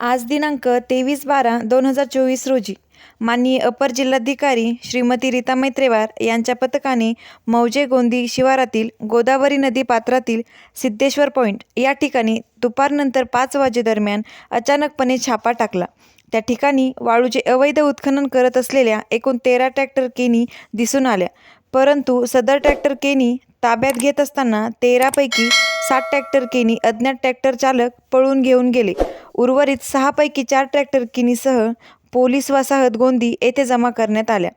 आज दिनांक तेवीस बारा दोन हजार चोवीस रोजी. माननीय अपर जिल्हाधिकारी श्रीमती रीता मैत्रेवार यांच्या पथकाने मौजे गोंदी शिवारातील गोदावरी नदी पात्रातील सिद्धेश्वर पॉईंट या ठिकाणी दुपारनंतर पाच वाजेदरम्यान अचानकपणे छापा टाकला. त्या ठिकाणी वाळूचे अवैध उत्खनन करत असलेल्या एकूण तेरा ट्रॅक्टर केनी दिसून आल्या. परंतु सदर ट्रॅक्टर केनी ताब्यात घेत असताना तेरापैकी सात ट्रॅक्टर किनी अज्ञात ट्रॅक्टर चालक पळून घेऊन गेले. उर्वरित सहापैकी चार ट्रॅक्टर किनीसह पोलीस वसाहत गोंदी येथे जमा करण्यात आल्या.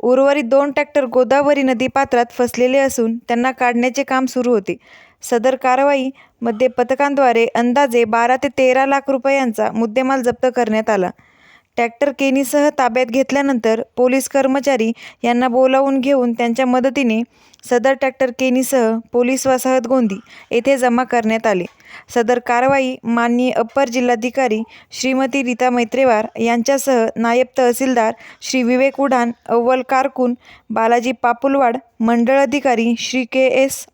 उर्वरित दोन ट्रॅक्टर गोदावरी नदी पात्रात फसलेले असून त्यांना काढण्याचे काम सुरू होते. सदर कारवाईमध्ये पथकांद्वारे अंदाजे बारा ते तेरा लाख रुपयांचा मुद्देमाल जप्त करण्यात आला. ट्रॅक्टर केनीसह ताब्यात घेतल्यानंतर पोलीस कर्मचारी यांना बोलावून घेऊन त्यांच्या मदतीने सदर ट्रॅक्टर केनीसह पोलीस वसाहत गोंदी येथे जमा करण्यात आले. सदर कारवाई माननीय अप्पर जिल्हाधिकारी श्रीमती रीता मैत्रेवार यांच्यासह नायब तहसीलदार श्री विवेक उडान अव्वल कारकून बालाजी पापुलवाड मंडळ अधिकारी श्री के एस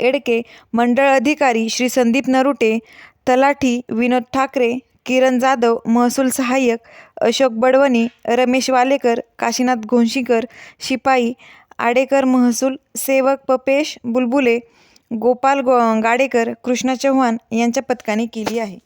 एडके मंडळ अधिकारी श्री संदीप नरुटे तलाठी विनोद ठाकरे किरण जाधव महसूल सहाय्यक अशोक बडवणे रमेश वालेकर काशीनाथ घोंशीकर शिपाई आडेकर महसूल सेवक पपेश बुलबुले गोपाल गो गाडेकर कृष्णा चव्हाण यांच्या पथकाने केली आहे.